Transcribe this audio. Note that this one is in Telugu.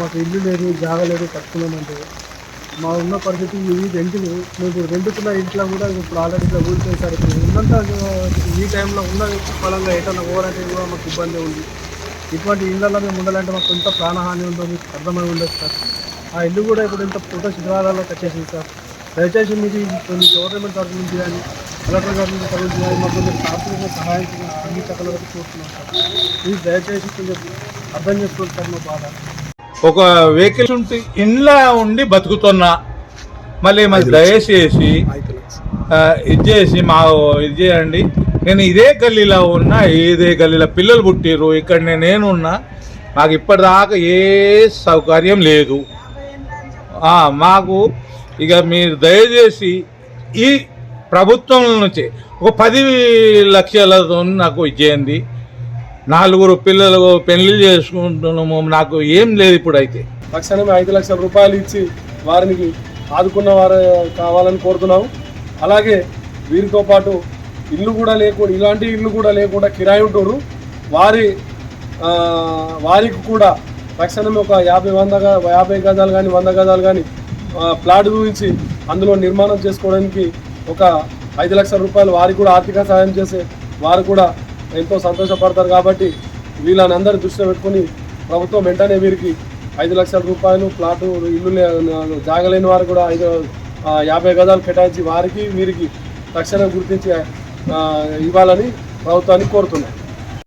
మాకు ఇల్లు లేదు జాగ లేదు కట్టుకున్నామంటే మా ఉన్న పరిస్థితి ఈ రెంట్లు మేము రెండుకున్న ఇంట్లో కూడా ఇప్పుడు ఆల్రెడీ ఇట్లా చేశారు ఇప్పుడు ఉన్నంత ఈ టైంలో ఉన్న ఫలంగా ఏదైనా ఓవరంటే కూడా మాకు ఇబ్బంది ఉంది. ఇటువంటి ఇళ్ళల్లో మేము ఉండాలంటే మాకు ఎంత ప్రాణహాని ఉందో మీకు అర్థమై ఉండదు సార్. ఆ ఇల్లు కూడా ఇప్పుడు ఎంత పుట్ట శిథిరాలలో కట్టేసింది సార్. దయచేసి మీకు కొన్ని గవర్నమెంట్ తరఫు నుంచి కానీ కలెక్టర్ గారి నుంచి తరఫు నుంచి కానీ మాకు కొంచెం సహాయం అన్ని చక్కల వరకు చూస్తున్నాం సార్. ప్లీజ్ దయచేసి కొంచెం అర్థం చేసుకోండి సార్ మా బాధ. ఒక వెహికల్ ఉంటే ఇంట్లో ఉండి బతుకుతున్నా. మళ్ళీ మరి దయచేసి ఇది చేసి మా ఇది చేయండి. నేను ఇదే గల్లీలో ఉన్నా ఇదే గల్లీలో పిల్లలు పుట్టిర్రు ఇక్కడ నేను నేనున్నా. నాకు ఇప్పటిదాకా ఏ సౌకర్యం లేదు. మాకు ఇక మీరు దయచేసి ఈ ప్రభుత్వం నుంచి ఒక పది లక్షలతో నాకు ఇచ్చేయండి. నాలుగురు పిల్లలు పెళ్ళి చేసుకుంటున్నాము. నాకు ఏం లేదు ఇప్పుడు అయితే తక్షణమే ఐదు లక్షల రూపాయలు ఇచ్చి వారిని ఆదుకున్న వారు కావాలని కోరుతున్నాము. అలాగే వీరితో పాటు ఇల్లు కూడా లేకుండా ఇలాంటి ఇల్లు కూడా లేకుండా కిరాయి ఉంటారు వారి వారికి కూడా తక్షణమే ఒక యాభై వంద యాభై గజాలు కానీ వంద గజాలు కానీ ప్లాట్ గురించి అందులో నిర్మాణం చేసుకోవడానికి ఒక ఐదు లక్షల రూపాయలు వారికి కూడా ఆర్థిక సహాయం చేసే వారు కూడా ఎంతో సంతోషపడతారు కాబట్టి వీళ్ళని అందరూ దృష్టిలో పెట్టుకుని ప్రభుత్వం వెంటనే వీరికి ఐదు లక్షల రూపాయలు ప్లాటు ఇల్లు జాగలేని వారు కూడా ఐదు యాభై గజాలు కేటాయించి వారికి వీరికి తక్షణం గుర్తించి ఇవ్వాలని ప్రభుత్వాన్ని కోరుతున్నాయి